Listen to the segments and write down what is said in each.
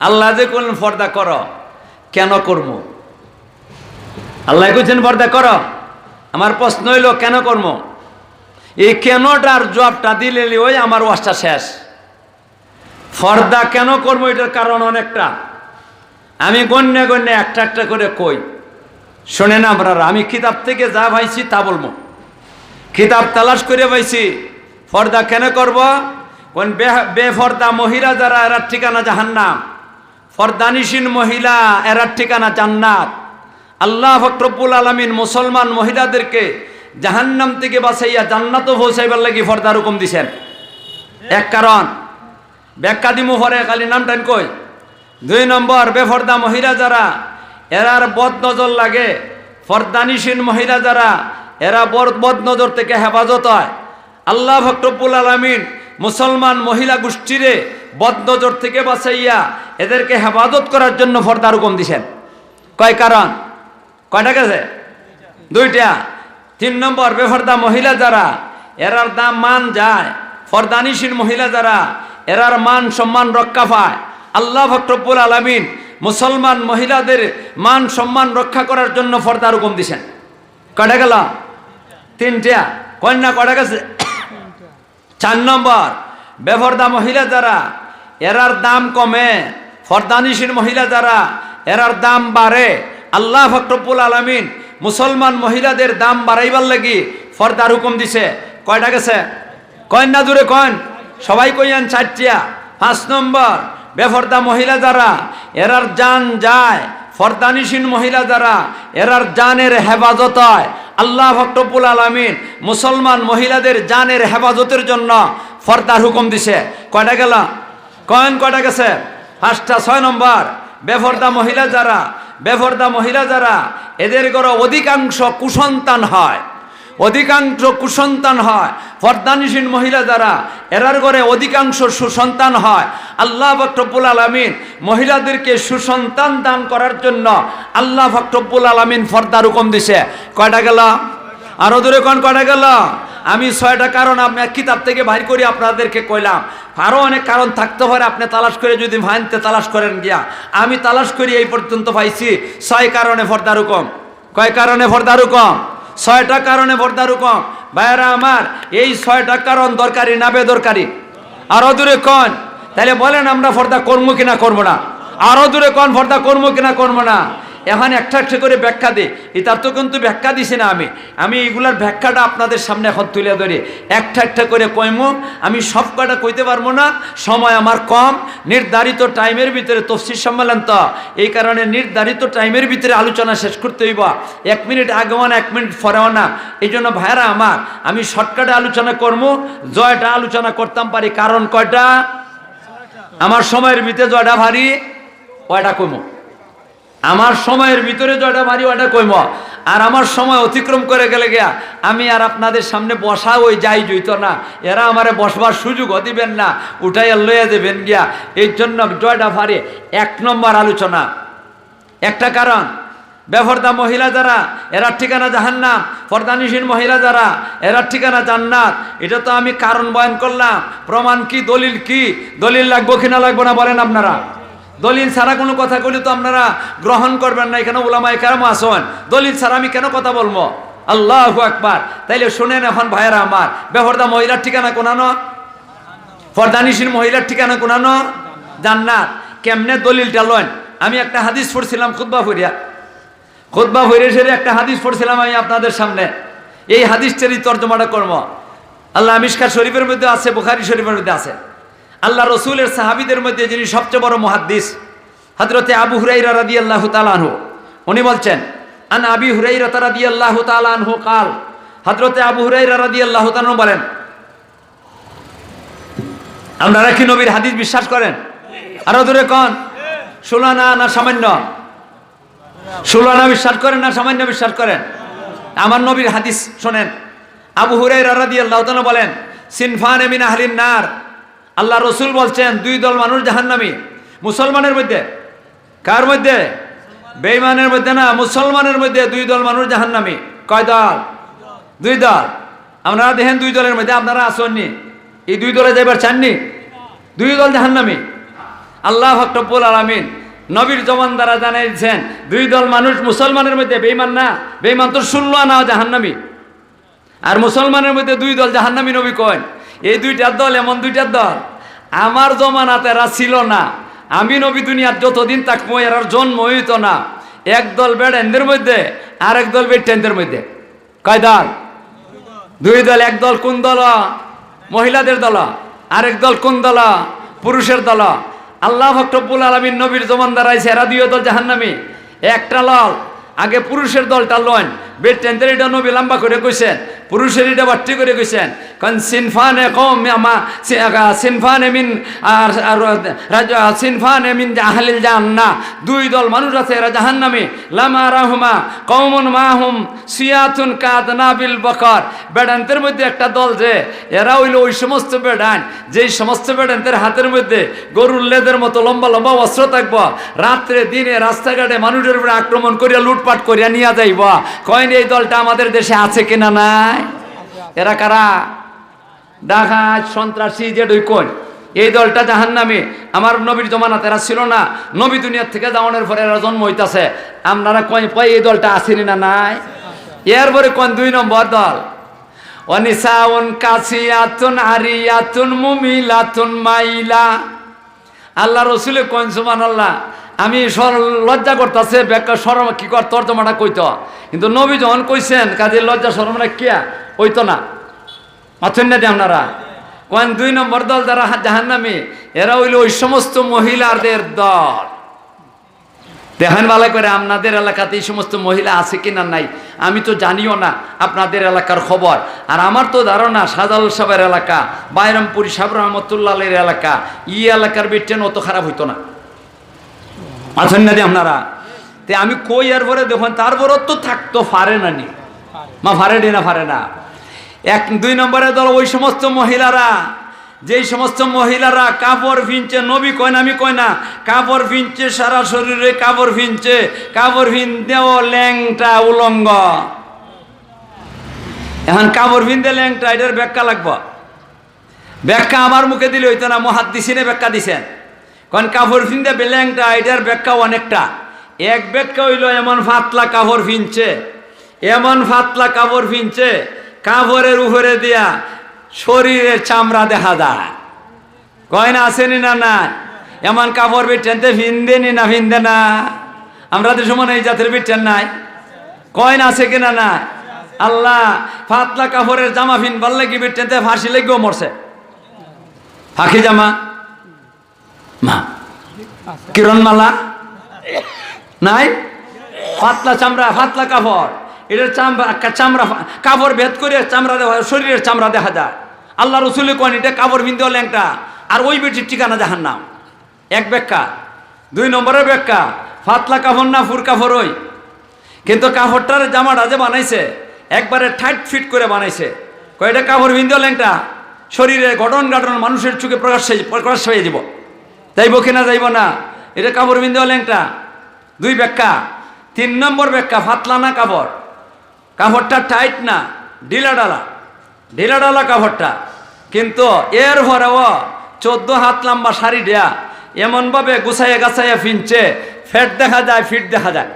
আল্লাহ যে করলেন পর্দা করো, কেন করব আল্লাহ কইছেন, পর্দা কর। আমার প্রশ্ন হইল, কেন করব এই কেনটার জবাবটা দিলে ওই আমার ওয়াজটা শেষ। ফর্দা কেন করব এটার কারণ অনেকটা। আমি গণ্যে গণ্যে একটা একটা করে কই। শোনেন আপনারা, আমি কিতাব থেকে যা পাইছি তা বলব কিতাব তালাশ করে পাইছি ফর্দা কেন করব? কোন বে- বেফর্দা মহিলা যারা, এরা ঠিকানা জাহান্নাম। ফর্দানিসীন মহিলা এরার ঠিকানা জান্নাত। আল্লাহ ফকরবুল আলমিন মুসলমান মহিলাদেরকে জাহান্নাম থেকে বাঁচাইয়া জান্নাতও পৌঁছাইবার লাগি ফর্দার হুকুম দিছেন। এক কারণ, ব্যাখ্যা দিমু খালি নাম টাইম কই। দুই নম্বর, বেফর্দা মহিলা যারা, এরার বদ নজর লাগে। ফর্দানিসীন মহিলা যারা, এরা বদ নজর থেকে হেফাজত হয়। আল্লাহ ফকরবুল আলমিন মুসলমান মহিলা গোষ্ঠীরে বদ নজর থেকে বাঁচাইয়া এদেরকে হেফাজত করার জন্য ফর্দার হুকুম দিছেন। কয় কারণ? কয়টা গেছে? দুইটা। তিন নম্বর, বেফর্দা মহিলা যারা, এরার দাম মান যায়। ফরদানিসীন মহিলা যারা, এরার মান সম্মান রক্ষা পায়। আল্লাহ ফকরবুল আলমিন মুসলমান মহিলাদের মান সম্মান রক্ষা করার জন্য ফর্দার হুকুম দিছেন। কটা গেল? তিনটা। কন্যা কটা গেছে? চার নম্বর, বেফর্দা মহিলা যারা এরার দাম কমে। ফরদানিসীর মহিলা যারা, এরার দাম বাড়ে। আল্লাহ ফকরবুল আলমিন মুসলমান মহিলাদের দাম বাড়াইবার লাগি ফর্দার হুকুম দিছে। কয়টা গেছে? কয়েন না দূরে কয়েন? সবাই কইয়ান চারটিয়া। পাঁচ নম্বর, বেফর্দা মহিলা যারা, এরার জান যায়। ফরদানিসীন মহিলা যারা, এরার জানের হেফাজত হয়। আল্লাহ ফকরবুল আলমিন মুসলমান মহিলাদের জানের হেফাজতের জন্য ফর্দার হুকুম দিছে। কয়টা গেল? কয়েন কয়টা গেছে? পাঁচটা, ছয় নম্বর। বেফর্দা মহিলা যারা, বেফর্দা মহিলা যারা, এদের ঘরে অধিকাংশ কুসন্তান হয়। অধিকাংশ কুসন্তান হয়। ফরদানিসীন মহিলা যারা, এরার ঘরে অধিকাংশ সুসন্তান হয়। আল্লাহ ফকরবুল আলমিন মহিলাদেরকে সুসন্তান দান করার জন্য আল্লাহ ফকরবুল আলমিন ফর্দার হুকুম দিছে। কয়টা গেল? আরও দূরে কোন কয়টা গেল? আমি ছয়টা কারণ এক কিতাব থেকে বাইর করি আপনাদেরকে কইলাম। আরও অনেক কারণ থাকতে পারে, আপনি তালাশ করে যদি ভাইনতে তালাশ করেন গিয়া। আমি তালাশ করি, এই পর্যন্ত পাইছি। ছয় কারণে ফর্দার কম। কয় কারণে ফর্দার কম? ছয়টা কারণে ফর্দার হুকুম ভাইয়েরা আমার, এই ছয়টা কারণ দরকারি না বেদরকারি? আরও দূরে কন? তাহলে বলেন আমরা ফর্দা করব কিনা করব না? আরও দূরে কন ফর্দা করব কিনা করব না? এখন একটা একটা করে ব্যাখ্যা দিই এটার তো কিন্তু ব্যাখ্যা দিছি না আমি। আমি এগুলার ব্যাখ্যাটা আপনাদের সামনে এখন তুলে ধরি। একটা একটা করে কইমু, আমি সব কটা কইতে পারব না? সময় আমার কম। নির্ধারিত টাইমের ভিতরে তফসির সম্মেলন তো। এই কারণে নির্ধারিত টাইমের ভিতরে আলোচনা শেষ করতে হইব। এক মিনিট আগেও না এক মিনিট পরেও না। এই জন্য ভাইরা আমার, আমি শর্টকাটে আলোচনা করব। জয়টা আলোচনা করতাম পারি। কারণ কয়টা? আমার সময়ের ভিতরে জয়টা ভারী, কয়টা কমো আমার সময়ের ভিতরে জয়টা মারি ওটা কইম আর আমার সময় অতিক্রম করে গেলে গিয়া আমি আর আপনাদের সামনে বসা ওই যাই জইত না। এরা আমারে বসবার সুযোগও দিবেন না, উঠাইয়া লইয়া দেবেন গিয়া। এই জন্য জয়টা ফারে এক নম্বর আলোচনা। একটা কারণ, বেফর্দা মহিলা যারা, এরার ঠিকানা জাহান্নাম। ফরদানিসীন মহিলা যারা, এরার ঠিকানা জান্নাত। এটা তো আমি কারণ বয়ন করলাম। প্রমাণ কি, দলিল কি? দলিল লাগবো কিনা লাগবো না বলেন আপনারা। দলিল ছাড়া কোনো কথা বলি তো আপনারা গ্রহণ করবেন না। এখানে ওলামায় কেরাম আসন। দলিল ছাড়া আমি কেন কথা বলব? আল্লাহ আকবার। তাইলে শুনেন এখন ভাইয়েরা আমার। বেহরদা মহিলার ঠিকানা কোনানো? ফরদানিসীর মহিলার ঠিকানা কোনানো? জান্নাত। কেমনে দলিলটা লন আমি একটা হাদিস পড়ছিলাম খুদ্া ফরিয়া খুদ্া ফরিয়া সেরে একটা হাদিস পড়ছিলাম আমি আপনাদের সামনে। এই হাদিসটারই তর্জমাটা করব। আল্লাহ আমিষ্কার শরীফের মধ্যে আছে, বুখারি শরীফের মধ্যে আছে। আল্লাহ রসুলের সাহাবিদের মধ্যে যিনি সবচেয়ে বড় মহাদ্দিস হজরতে আবু হুরাইরা রাদি আল্লাহ তালানহু উনি বলছেন, আন আবি হুরাইরা রাদি আল্লাহ তালানহু কাল। হজরতে আবু হুরাইরা রাদি আল্লাহ তালানহু বলেন আপনারা কি নবীর হাদিস বিশ্বাস করেন? আরও দূরে কন ষোলানা না সামান্য। ষোলানা বিশ্বাস করেন, না সামান্য বিশ্বাস করেন? আমার নবীর হাদিস শোনেন। আবু হুরাইরা রাদি আল্লাহ বলেন, সিনফান এমিন আহলিন নার। আল্লাহ রসুল বলছেন, দুই দল মানুষ জাহান্নামী। মুসলমানের মধ্যে, কার মধ্যে? বেইমানের মধ্যে না, মুসলমানের মধ্যে দুই দল মানুষ জাহান্নামী। কয় দল? দুই দল। আপনারা দেখেন দুই দলের মধ্যে আপনারা আসননি। এই দুই দলে যাইবার চাননি? দুই দল জাহান্নামী। আল্লাহ ফকরবুল আলমিন নবীর জমান দ্বারা জানাইছেন দুই দল মানুষ মুসলমানের মধ্যে বেইমান না বেইমান তো শুনল না, জাহান্নামি। আর মুসলমানের মধ্যে দুই দল জাহান্নামি নবী কয়। এই দুইটা দল এমন দুইটার দল আমার জমানাতে এরা ছিল না। আমি নবী দুনিয়ার যতদিন থাকব, এরার জন্ম হইত না। একদল বেড়েনদের মধ্যে আর একদল বেটেনদের মধ্যে। কয় দল? দুই দল, এক দল কোন দল? মহিলাদের দল। আরেক দল কোন দল? পুরুষের দল। আল্লাহ ফকরবুল আলমীর নবীর জমান দাঁড়াইছে, এরা দুই দল জাহান্নামি। একটা লল, আগে পুরুষের দলটা লন বেটেনদের এটা নবী লম্বা করে কইছেন। পুরুষের এটা বাট্টি করে কইছেন কারণ সিনফানে কম আমা সিনফানে মিন আর সিনফানে মিন আহলিল জাহান্না দুই দল মানুষ আছে, এরা জাহান্নামে। লামা রাহুমা কৌমন মাহুম সিয়াতুন কাদ নাবিল বকর। বেডান্তের মধ্যে একটা দল যে, এরা হইল ওই সমস্ত বেডান যেই সমস্ত বেডান্তের হাতের মধ্যে গরুর লেদের মতো লম্বা লম্বা অস্ত্র থাকব, রাত্রে দিনে রাস্তাঘাটে মানুষের উপরে আক্রমণ করিয়া লুটপাট করিয়া নিয়ে যাইব। কয়েন এই দলটা আমাদের দেশে আছে কিনা নাই? এরা কারা? ডাকাত সন্ত্রাসী, যে কোন এই দলটা জাহান নামে আমার নবীর জমানাতে এরা ছিল না। নবী দুনিয়ার থেকে যাওয়ানোর পরে এরা জন্ম হইতাছে। আপনারা কয় কয় এই দলটা আসেনি না নাই? এরপরে কোন দুই নম্বর দল? অনিসাউন কাসিয়াতুন আরিয়াতুন, মুমিলাতুন, মাইলা। আল্লাহ রসুলে কোন সুমান আল্লাহ আমি সর- লজ্জা করতেছে, ব্যাখ্যা সরম কি কর তর্জমাটা কইতো। কিন্তু নবী যখন কইছেন, কাজে লজ্জা সরমটা কিয়া? কইতো না। মাথুন না আপনারা। কোন দুই নম্বর দল যারা জাহান্নামী, এরা হইল ওই সমস্ত মহিলাদের দল। দেখেন ভালো করে, আপনাদের এলাকাতে এই সমস্ত মহিলা আছে কিনা নাই? আমি তো জানিও না আপনাদের এলাকার খবর। আর আমার তো ধারণা, সাজাল সাহেবের এলাকা, বাইরামপুরি সাহেব রহমতুল্লাহের এলাকা ই এলাকার বেটেন অত খারাপ হইতো না। আছেন না আপনারা। তে আমি কই আর পরে দেখুন, তারপরও তো থাকতো পারে না নি। মা, ফারে না ফারে না। এক, দুই নম্বরে দল, ওই সমস্ত মহিলারা, যেই সমস্ত মহিলারা কাপড় ভিনছে, নবী কয় না, আমি কয় না, কাপড় ভিনছে সারা শরীরে, কাপড় ভিনছে, কাপড় ভিন দেও ল্যাংটা উলঙ্গ। এখন কাপড় ভিনতে ল্যাংটা, এটার ব্যাখ্যা লাগবো। ব্যাখ্যা আমার মুখে দিলে হইতো না মহাত দিছিনে ব্যাখ্যা দিছেন। কারণ কাপড় ফিনতে বেল্যাংটা এটার ব্যাখ্যা অনেকটা। এক ব্যাখ্যা হইল, এমন ফাতলা কাপড় ফিনছে, এমন ফাতলা কাপড় ফিনছে কাপড়ের উপরে দিয়া শরীরের চামড়া দেখা যায়। কয় না আসেনি না না এমন কাপড় বিটেনতে ফিনদেনি না ফিনদে না? আমরা তো সমান এই জাতের বিটেন নাই। কয় না, আছে কিনা না আল্লাহ, ফাতলা কাপড়ের জামা ফিন ভালো লাগি বিটেনতে ফাঁসি লেগেও মরছে। ফাঁকি জামা। মা, কিরণমালা? নাই? ফাতলা চামড়া ফাতলা কাপড়। এটার চামড়া চামড়া, কাপড় ভেদ করে চামড়া শরীরের চামড়া দেখা যায়। আল্লাহ রসুলের কোন এটা কাপড় বিন্দু ল্যাংটা আর ওই বেটির ঠিকানা জাহান নাম। এক ব্যাখ্যা। দুই নম্বরের ব্যাখ্যা ফাতলা কাপড় না ফুর কাপড় ওই। কিন্তু কাপড়টার জামাটা যে বানাইছে, একবারে টাইট ফিট করে বানাইছে। কয়টা কাপড় বিন্দু ল্যাংটা শরীরে গঠন গাঠন মানুষের চোখে প্রকাশ প্রকাশ হয়ে যাব যাইব কিনা যাইব না? এটা কাপড় বিন্দু ল্যাংটা দুই ব্যাখ্যা। তিন নম্বর ব্যাখ্যা ফাতলা না কাপড়। কাপড়টা টাইট না ঢিলা ডালা ঢিলা ডালা কাপড়টা। কিন্তু এর ভরেও চোদ্দ হাত লম্বা শাড়ি দেয়া, এমনভাবে গুছাইয়া গাছাইয়া ফিনছে, ফেট দেখা যায়, ফিট দেখা যায়।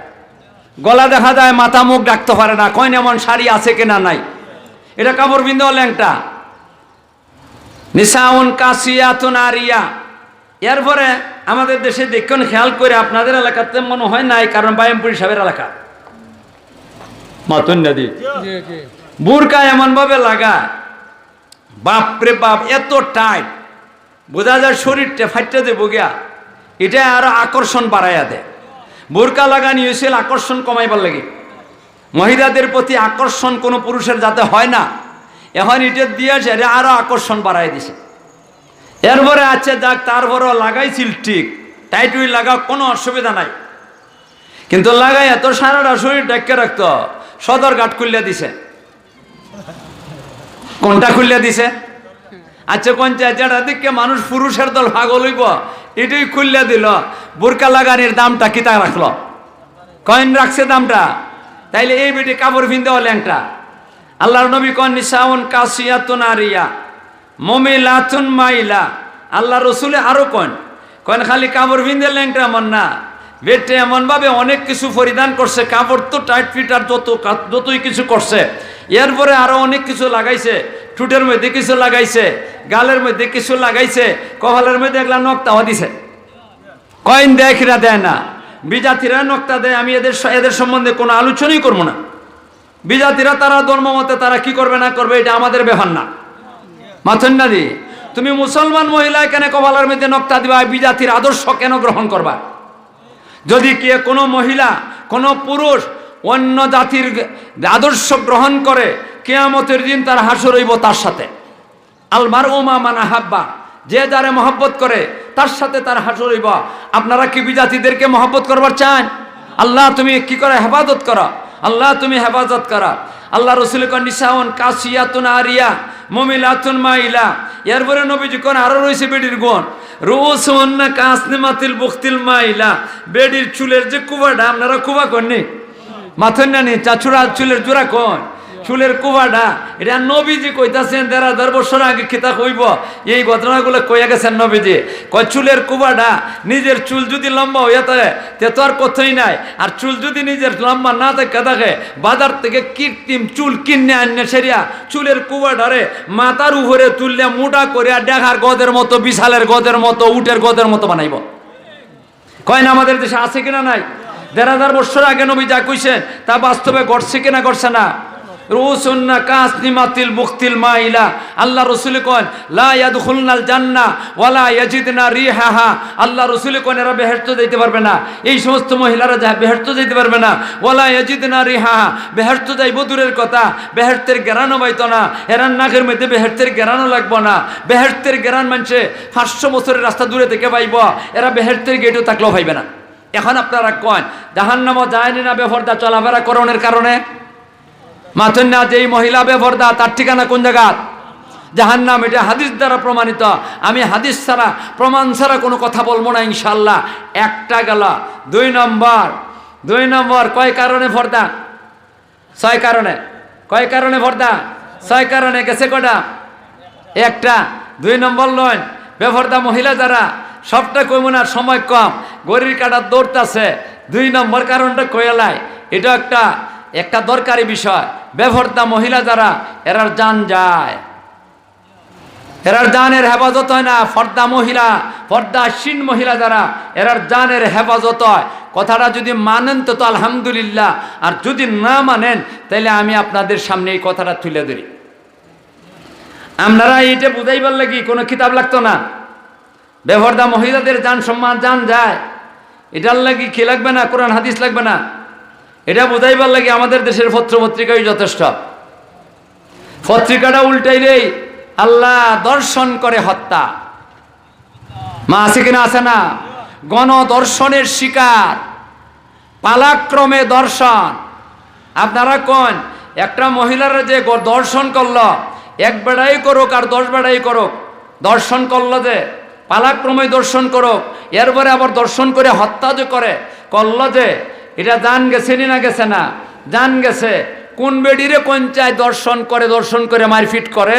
গলা দেখা যায়, মাথা মুখ ডাকতে পারে না কয় এমন শাড়ি আছে কিনা নাই। এটা কাপড় বিন্দু ল্যাংটা নিসাউন কাসিয়াতুন আরিয়া এরপরে আমাদের দেশে দেখুন খেয়াল করে আপনাদের এলাকাতে মনে হয় নাই কারণ বায়ামপুরি সাহেবের এলাকা। মাতুন নদী বুরকা এমন ভাবে লাগা বাপরে বাপ এত টাইট। বোঝা যায় শরীরটা ফাইটটা দেবো গিয়া এটা আরও আকর্ষণ বাড়াইয়া দেয়। বোরকা লাগানি হয়েছিল আকর্ষণ কমাইবার লাগে। মহিলাদের প্রতি আকর্ষণ কোনো পুরুষের যাতে হয় না এখন এটা দিয়েছে এটা আরও আকর্ষণ বাড়াই দিছে। এরপরে আছে যাক, তারপরও লাগাইছিল ঠিক। টাইট উই লাগা কোনো অসুবিধা নাই। কিন্তু লাগাই এত সারাটা শরীর ডেকে রাখতো। সদর ঘাট খুললে দিছে। কোনটা খুললে দিছে? আচ্ছা কোনটা যেটা দিকে মানুষ পুরুষের দল ভাগল হইব, এটাই খুললে দিল। বোরকা লাগানির দামটা কিতা রাখল? কয়েন রাখছে দামটা। তাইলে এই বেটি কাপড় ভিন দেওয়া ল্যাংটা। আল্লাহর নবী কন, নিসাউন কাসিয়াতুন আরিয়া মমিলাতুন মাইলা। আল্লাহ রসুলে আরও কন। কয়েন খালি কাপড় ভিন্দে ল্যাংটা এমন না। বেটে এমনভাবে অনেক কিছু পরিধান করছে। কাপড় তো টাইট ফিট আর যত যতই কিছু করছে। এরপরে আরও অনেক কিছু লাগাইছে। ঠুটের মধ্যে কিছু লাগাইছে। গালের মধ্যে কিছু লাগাইছে। কপালের মধ্যে এগুলা নক্তাও দিছে। কয়েন দেয় কিনা দেয় না। বিজাতিরা নক্তা দেয়। আমি এদের এদের সম্বন্ধে কোনো আলোচনাই করব না। বিজাতিরা তারা ধর্ম মতে তারা কি করবে না করবে, এটা আমাদের ব্যাপার না। মাথন্যাদি তুমি মুসলমান মহিলা কেন কপালের মধ্যে নক্তা দিবা? বিজাতির আদর্শ কেন গ্রহণ করবা? যদি কে কোনো মহিলা, কোনো পুরুষ অন্য জাতির আদর্শ গ্রহণ করে, কেয়ামতের দিন তার হাসর হইব তার সাথে। আলমার ওমা মানা হাব্বা যে যারে মহব্বত করে, তার সাথে তার হাসর হইব। আপনারা কি বিজাতিদেরকে মহব্বত করবার চান? আল্লাহ তুমি কি করে হেফাজত করো? আল্লাহ তুমি হেফাজত করা। আল্লাহ রসুল নিসাউন, কাসিয়াতুন আরিয়া, মমিলাতুন মাইলা। এরপরে নবীজি কোন, আরও রয়েছে বেডির গুণ। রোজ অন্যা কাসনে মাতিল বক্তিল মাইলা। বেডির চুলের যে কুবাটা, আপনারা কুবা কননি? মাথন না নি চাচুরা চুলের জোড়া কোন। চুলের কুবাটা এটা নবীজি কইতাছেন, দেড় হাজার বছর আগে কিতা কইব এই ঘটনাগুলো কইয়া গেছেন নবীজি। কয়, চুলের কুবাটা নিজের চুল যদি লম্বা হইয়া থাকে, তে তো আর কথাই নাই। আর চুল যদি নিজের লম্বা না থাকে থাকে, বাজার থেকে কৃত্রিম চুল কিনে আনলে সেরিয়া, চুলের কুবাটারে মাথার উপরে তুললে মোটা করিয়া দেখার গদের মতো, বিশালের গদের মতো, উটের গদের মতো বানাইব। কয় না, আমাদের দেশে আছে কিনা নাই? দেড় হাজার বছর আগে নবী যা কইছেন, তা বাস্তবে ঘটছে কিনা, ঘটছে না? মাইলা। আল্লাহ কোন ওয়ালা আল্লাহ কোন, এরা যাইতে পারবে না। এই সমস্ত মহিলারা যাইতে পারবে না। যাইব দূরের কথা। গেরানো না। মধ্যে লাগবো না। বেহেশতের গেরান মানছে পাঁচশো বছরের রাস্তা দূরে থেকে পাইব। এরা বেহেশতের গেটও থাকলেও পাইবে না। এখন আপনারা কন, জাহান্নামও যায়নি না বেফরদা চলাফেরা করণের কারণে। মাথন না যে এই মহিলা বেফরদা তার ঠিকানা কোন জায়গা? জাহান্নাম, এটা হাদিস দ্বারা প্রমাণিত। আমি হাদিস ছাড়া, প্রমাণ ছাড়া কোনো কথা বলব না ইনশাল্লাহ একটা গেল, দুই নম্বর দুই নম্বর, কয় কারণে ফর্দা ছয় কারণে। কয় কারণে ফর্দা ছয় কারণে, গেছে কটা? একটা, দুই নম্বর লইন। বেফর্দা মহিলা যারা, সবটা না, সময় কম। গরির কাটা দৌড়তাছে। দুই নম্বর কারণটা কয়েলায় এটা একটা একটা দরকারি বিষয় বেফর্দা মহিলা যারা, এরার যান যায়। এরার জানের হেফাজত হয় না, ফর্দা মহিলা ফর্দাসীন মহিলা যারা, এরার জানের হেফাজত হয়। কথাটা যদি মানেন তো তো আলহামদুলিল্লাহ, আর যদি না মানেন তাহলে আমি আপনাদের সামনে এই কথাটা তুলে ধরি। আপনারা এইটা বুঝাইবার লাগি, কোনো কিতাব লাগতো না। বেফর্দা মহিলাদের যান সম্মান, যান যায়। এটার লাগি কি লাগবে না? কোরআন, হাদিস লাগবে না? এটা বুঝাইবার লাগে আমাদের দেশের পত্র পত্রিকাই যথেষ্ট। পত্রিকাটা উল্টাইলেই আল্লাহ দর্শন করে হত্যা। মা আছে কিনা আছে না? গণদর্শনের শিকার। পালাক্রমে দর্শন। আপনারা কোন? একটা মহিলারা যে দর্শন করল, এক বেড়াই করুক আর দশ বেড়াই করুক, দর্শন করল যে, পালাক্রমে দর্শন করুক, এরপরে আবার দর্শন করে হত্যা যে করে, করল যে এটা জান গেছে নি গেছে না? জান গেছে। কোন বেডিরে কোন চায় দর্শন করে দর্শন করে মারপিট করে?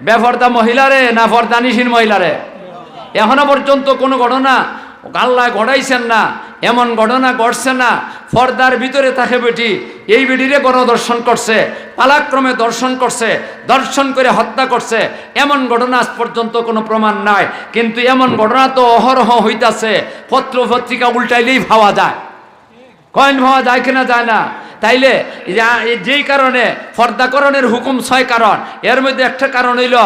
বেফর্দা মহিলারে না ফর্দানিসীন মহিলারে? এখনও পর্যন্ত কোনো ঘটনা আল্লাহ ঘটাইছেন না, এমন ঘটনা ঘটছে না। ফর্দার ভিতরে থাকে বেটি, এই বেটিরে গণদর্শন করছে, পালাক্রমে দর্শন করছে, দর্শন করে হত্যা করছে। এমন ঘটনা আজ পর্যন্ত কোনো প্রমাণ নাই। কিন্তু এমন ঘটনা তো অহরহ হইতাছে, পত্র পত্রিকা উল্টাইলেই ভাবা যায়। কয়েন ভাবা যায় কিনা যায় না। তাইলে যেই কারণে ফর্দাকরণের হুকুম ছয় কারণ। এর মধ্যে একটা কারণ হইল,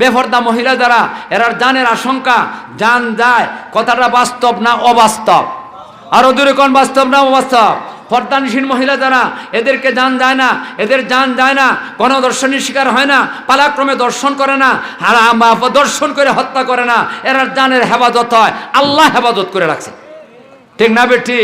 বেফর্দা মহিলা যারা এরার জানের আশঙ্কা, জান যায়, কথাটা বাস্তব না অবাস্তব? আরও দূরে কোন বাস্তব না অবাস্তব? ফর্দানসীন মহিলা যারা, এদেরকে জান যায় না, এদের জান যায় না, কোনো দর্শনের শিকার হয় না, পালাক্রমে দর্শন করে না দর্শন করে হত্যা করে না এরার জানের হেফাজত হয়, আল্লাহ হেফাজত করে রাখছে। ঠিক না বেটি?